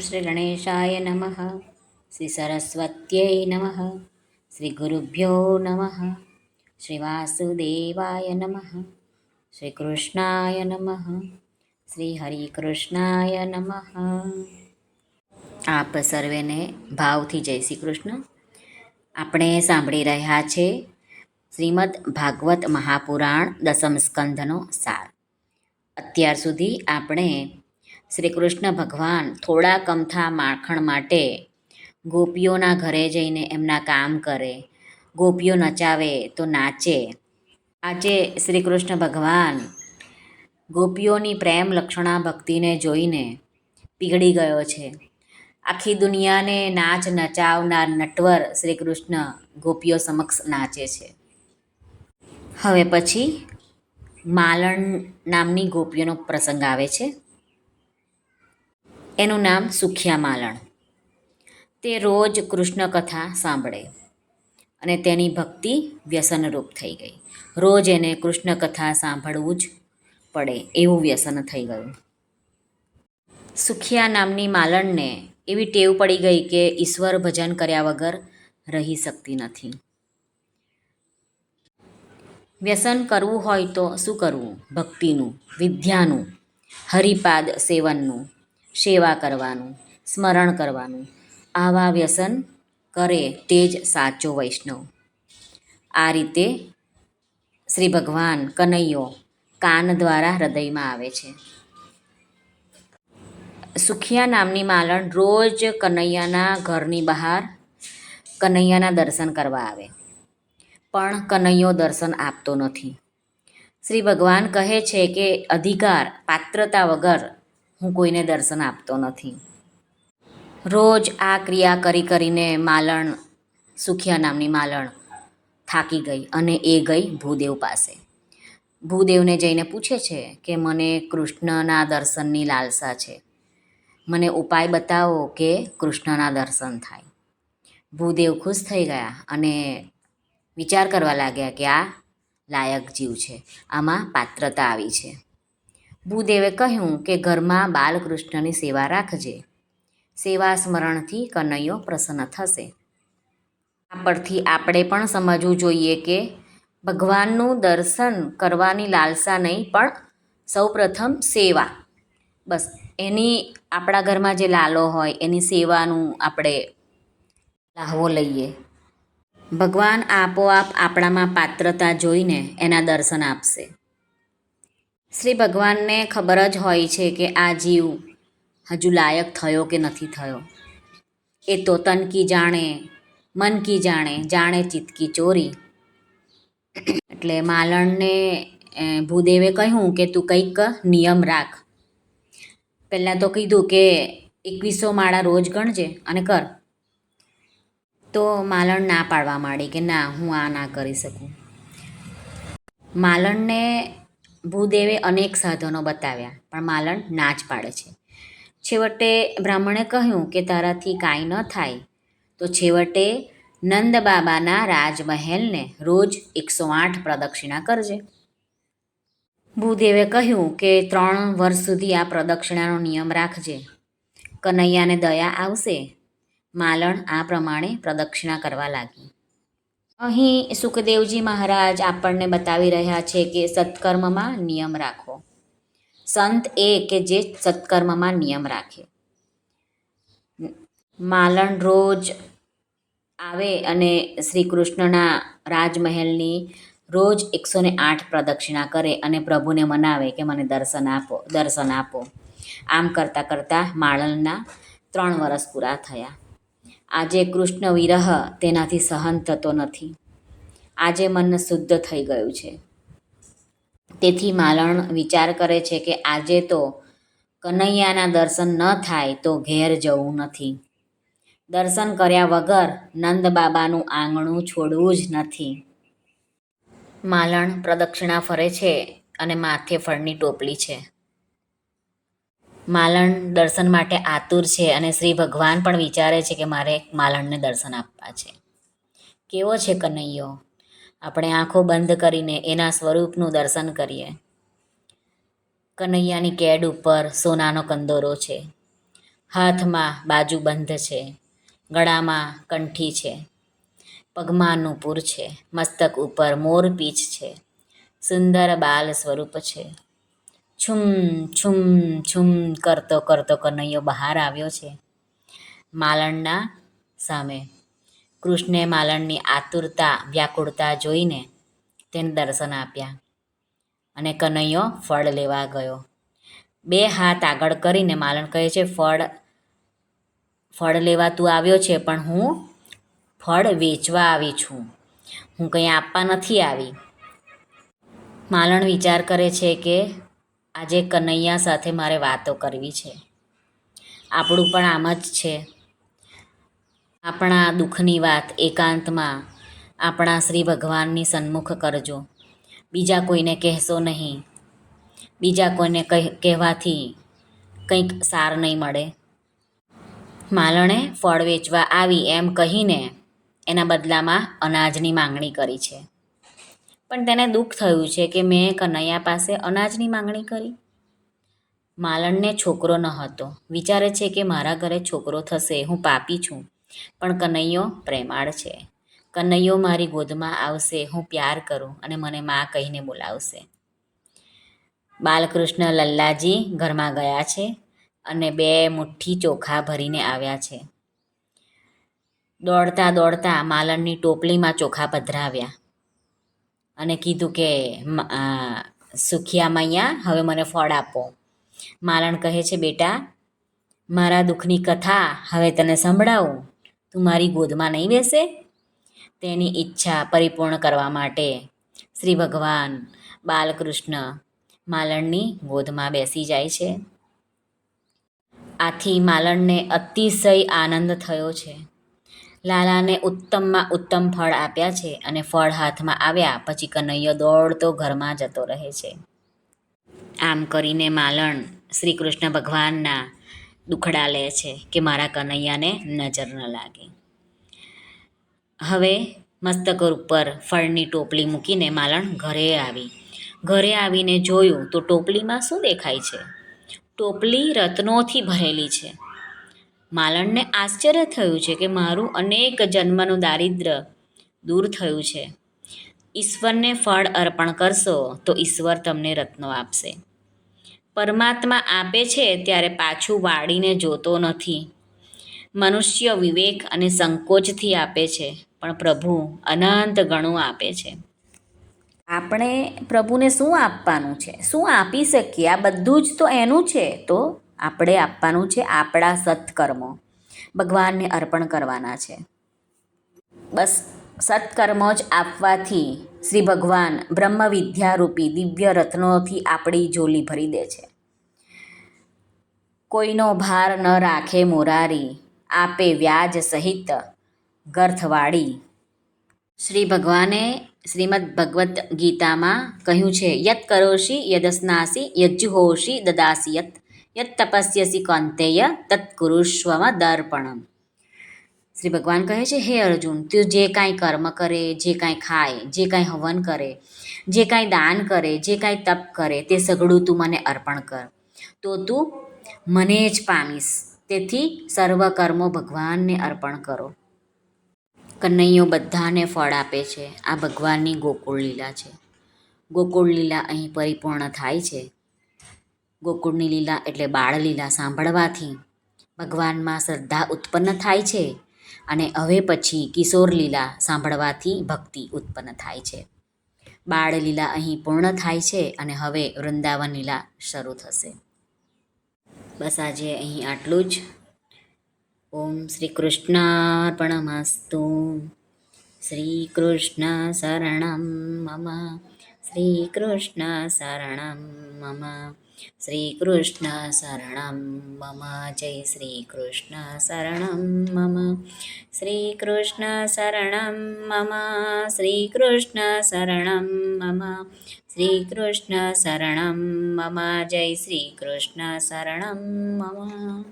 શ્રી ગણેશાય નમઃ શ્રી સરસ્વત્यै નમઃ શ્રી ગુરુભ્યો નમઃ શ્રી વાસુદેવાય નમઃ શ્રી કૃષ્ણાય નમઃ શ્રી હરિકૃષ્ણાય નમઃ આપ સર્વેને ભાવથી જય શ્રી કૃષ્ણ. આપણે સાંભળી રહ્યા છે શ્રીમદ ભાગવત મહાપુરાણ દસમ સ્કંધનો સાર. અત્યાર સુધી આપણે શ્રી કૃષ્ણ ભગવાન થોડા કમથા માખણ માટે ગોપીઓના ઘરે જઈને એમના કામ કરે. ગોપીઓ નચાવે તો નાચે. આજે શ્રી કૃષ્ણ ભગવાન ગોપીઓની પ્રેમ લક્ષણા ભક્તિને જોઈને પીગળી ગયો છે. આખી દુનિયાને નાચ નચાવનાર નટવર શ્રી કૃષ્ણ ગોપીઓ સમક્ષ નાચે છે. હવે પછી માલણ નામની ગોપીઓનો પ્રસંગ આવે છે. એનું નામ સુખિયા માલણ તે રોજ કૃષ્ણ કથા સાંભળે અને તેની ભક્તિ વ્યસનરૂપ થઈ ગઈ. રોજ એને કૃષ્ણ કથા સાંભળવું જ પડે એવું વ્યસન થઈ ગયું. સુખિયા નામની માલણને એવી ટેવ પડી ગઈ કે ઈશ્વર ભજન કર્યા વગર રહી શકતી નથી. વ્યસન કરવું હોય તો શું કરવું? ભક્તિનું, વિદ્યાનું, હરિપાદ સેવનનું સેવા કરવાનું, સ્મરણ કરવાનું. આવા વ્યસન કરે તે જ સાચો વૈષ્ણવ. આ રીતે શ્રી ભગવાન કનૈયો કાન દ્વારા હૃદયમાં આવે છે. સુખિયા નામની માલણ રોજ કનૈયાના ઘરની બહાર કનૈયાના દર્શન કરવા આવે. પણ કનૈયો દર્શન આપતો નથી. શ્રી ભગવાન કહે છે કે અધિકાર, પાત્રતા વગર હું કોઈને દર્શન આપતો નથી. રોજ આ ક્રિયા કરી કરીને માલણ, સુખિયા નામની માલણ થાકી ગઈ અને એ ગઈ ભૂદેવ પાસે. ભૂદેવને જઈને પૂછે છે કે મને કૃષ્ણના દર્શનની લાલસા છે. મને ઉપાય બતાવો કે કૃષ્ણના દર્શન થાય. ભૂદેવ ખુશ થઈ ગયા અને વિચાર કરવા લાગ્યા કે આ લાયક જીવ છે. આમાં પાત્રતા આવી છે. ભૂદેવે કહ્યું કે ઘરમાં બાલકૃષ્ણની સેવા રાખજે. સેવા સ્મરણથી કનૈયો પ્રસન્ન થશે. આ પરથી આપણે પણ સમજવું જોઈએ કે ભગવાનનું દર્શન કરવાની લાલસા નહીં, પણ સૌપ્રથમ સેવા. બસ, એની આપણા ઘરમાં જે લાલો હોય, એની સેવાનું આપણે લાહવો લઈએ. ભગવાન આપોઆપ આપણામાં પાત્રતા જોઈને એના દર્શન આપશે. શ્રી ભગવાનને ખબર જ હોય છે કે આ જીવ હજુ લાયક થયો કે નથી થયો. એ તો તન કી જાણે, મન કી જાણે જાણે ચિતકી ચોરી. એટલે માલણને ભૂદેવે કહ્યું કે તું કંઈક નિયમ રાખ. પહેલાં તો કીધું કે એકવીસો માળા રોજ ગણજે અને કર. તો માલણ ના પાડવા માંડી કે ના, હું આ ના કરી શકું. માલણને ભૂદેવે અનેક સાધનો બતાવ્યા, પણ માલણ ના જ પાડે છે. છેવટે બ્રાહ્મણે કહ્યું કે તારાથી કાંઈ ન થાય, તો છેવટે નંદ બાબાના રાજમહેલને રોજ એકસો આઠ પ્રદક્ષિણા કરજે. ભૂદેવે કહ્યું કે ત્રણ વર્ષ સુધી આ પ્રદક્ષિણાનો નિયમ રાખજે. કનૈયાને દયા આવશે. માલણ આ પ્રમાણે પ્રદક્ષિણા કરવા લાગી. અહીં સુખદેવજી મહારાજ આપણને બતાવી રહ્યા છે કે સત્કર્મમાં નિયમ રાખો. સંત એ કે જે સત્કર્મમાં નિયમ રાખે. માલણ રોજ આવે અને શ્રી કૃષ્ણના રાજમહેલની રોજ એકસો ને આઠ પ્રદક્ષિણા કરે અને પ્રભુને મનાવે કે મને દર્શન આપો દર્શન આપો. આમ કરતાં કરતાં માળણના ત્રણ વર્ષ પૂરા થયા. આજે કૃષ્ણ વિરહ તેનાથી સહન થતો નથી. આજે મન શુદ્ધ થઈ ગયું છે. તેથી માલણ વિચાર કરે છે કે આજે તો કનૈયાના દર્શન ન થાય તો ઘેર જવું નથી. દર્શન કર્યા વગર નંદ બાબાનું આંગણું છોડવું જ નથી. માલણ પ્રદક્ષિણા ફરે છે અને માથે ફળની ટોપલી છે. માલણ દર્શન માટે આતુર છે અને શ્રી ભગવાન પણ વિચારે છે કે મારે માલણને દર્શન આપવા છે. કેવો છે કનૈયો? આપણે આંખો બંધ કરીને એના સ્વરૂપનું દર્શન કરીએ. કનૈયાની કેડ ઉપર સોનાનો કંદોરો છે. હાથમાં બાજુ બંધ છે. ગળામાં કંઠી છે. પગમાં નૂપુર છે. મસ્તક ઉપર મોરપીંછ છે. સુંદર બાલ સ્વરૂપ છે. છુમ છુમ છુમ કરતો કરતો કનૈયો બહાર આવ્યો છે. માલણના સામે. કૃષ્ણે માલણની આતુરતા, વ્યાકુળતા જોઈને તેને દર્શન આપ્યા અને કનૈયો ફળ લેવા ગયો. બે હાથ આગળ કરીને માલણ કહે છે, ફળ ફળ લેવા તું આવ્યો છે, પણ હું ફળ વેચવા આવી છું. હું કંઈ આપવા નથી આવી. માલણ વિચાર કરે છે કે આજે કનૈયા સાથે મારે વાતો કરવી છે. આપણું પણ આમ જ છે. આપણા દુઃખની વાત એકાંતમાં આપણા શ્રી ભગવાનની સન્મુખ કરજો. બીજા કોઈને કહેશો નહીં. બીજા કોઈને કહે, કહેવાથી કંઈક સાર નહીં મળે. માલણે ફળ વેચવા આવી એમ કહીને એના બદલામાં અનાજની માંગણી કરી છે. પણ તેને દુઃખ થયું છે કે મેં કનૈયા પાસે અનાજની માંગણી કરી. માલણને છોકરો ન હતો. વિચારે છે કે મારા ઘરે છોકરો થશે, હું પાપી છું. પણ કનૈયો પ્રેમાળ છે. કનૈયો મારી ગોદમાં આવશે, હું પ્યાર કરું અને મને મા કહીને બોલાવશે. બાલકૃષ્ણ લલ્લાજી ઘરમાં ગયા છે અને બે મુઠ્ઠી ચોખા ભરીને આવ્યા છે. દોડતા દોડતા માલણની ટોપલીમાં ચોખા પધરાવ્યા. અને કીધું કે સુખિયા મૈયા, હવે મને ફળ આપો. માલણ કહે છે, બેટા, મારા દુઃખની કથા હવે તને સંભળાવું. તું મારી ગોદમાં નહીં બેસે? તેની ઈચ્છા પરિપૂર્ણ કરવા માટે શ્રી ભગવાન બાલકૃષ્ણ માલણની ગોદમાં બેસી જાય છે. આથી માલણને અતિશય આનંદ થયો છે. લાલાને ઉત્તમમાં ઉત્તમ ફળ આપ્યા છે અને ફળ હાથમાં આવ્યા પછી કનૈયો દોડતો ઘરમાં જતો રહે છે. આમ કરીને માલણ શ્રી કૃષ્ણ ભગવાનના દુખડા લે છે કે મારા કનૈયાને નજર ન લાગે. હવે મસ્તક ઉપર ફળની ટોપલી મૂકીને માલણ ઘરે આવી. ઘરે આવીને જોયું તો ટોપલીમાં શું દેખાય છે? ટોપલી રત્નોથી ભરેલી છે. માલણને આશ્ચર્ય થયું છે કે મારું અનેક જન્મનું દારિદ્ર દૂર થયું છે. ઈશ્વરને ફળ અર્પણ કરશો તો ઈશ્વર તમને રત્નો આપશે. પરમાત્મા આપે છે ત્યારે પાછું વાળીને જોતો નથી. મનુષ્ય વિવેક અને સંકોચથી આપે છે, પણ પ્રભુ અનંત ગણું આપે છે. આપણે પ્રભુને શું આપવાનું છે? શું આપી શકીએ? આ બધું જ તો એનું છે તો? આપણે આપવાનું છે આપણા સત્કર્મો. ભગવાનને અર્પણ કરવાના છે. બસ સત્કર્મો જ આપવાથી શ્રી ભગવાન બ્રહ્મ વિદ્યારૂપી દિવ્ય રત્નોથી આપણી જોલી ભરી દે છે. કોઈનો ભાર ન રાખે મોરારી, આપે વ્યાજ સહિત ગર્થવાળી. શ્રી ભગવાને શ્રીમદ ભગવદ્ ગીતામાં કહ્યું છે યત કરોષી યદસ્નાસી યજ્જુહોષી દદાસી યત. યત તપસ્યસી કૌંતેય તત્ કુરુષ્વમ દર્પણમ શ્રી ભગવાન કહે છે હે અર્જુન તું જે કાંઈ કર્મ કરે જે કાંઈ ખાય જે કાંઈ હવન કરે જે કાંઈ દાન કરે જે કાંઈ તપ કરે તે સઘળું તું મને અર્પણ કર તો તું મને જ પામીશ તેથી સર્વ કર્મો ભગવાનને અર્પણ કરો કનૈયો બધાને ફળ આપે છે. આ ભગવાનની ગોકુળ લીલા છે. ગોકુળ લીલા અહીં પરિપૂર્ણ થાય છે. ગોકુળની લીલા એટલે બાળ લીલા સાંભળવાથી ભગવાનમાં શ્રદ્ધા ઉત્પન્ન થાય છે અને હવે પછી કિશોર લીલા સાંભળવાથી ભક્તિ ઉત્પન્ન થાય છે. બાળ લીલા અહીં પૂર્ણ થાય છે અને હવે વૃંદાવન લીલા શરૂ થશે. બસ આજે અહીં આટલું જ. ઓમ શ્રી કૃષ્ણાર્પણમસ્તુ. શ્રી કૃષ્ણ શરણમ મમ. શ્રી કૃષ્ણ શરણમ મમ. श्रीकृष्णशरणं मम जय श्रीकृष्णशरणं मम। श्रीकृष्णशरणं मम श्रीकृष्णशरणं मम। श्रीकृष्णशरणं मम जय श्रीकृष्णशरणं मम।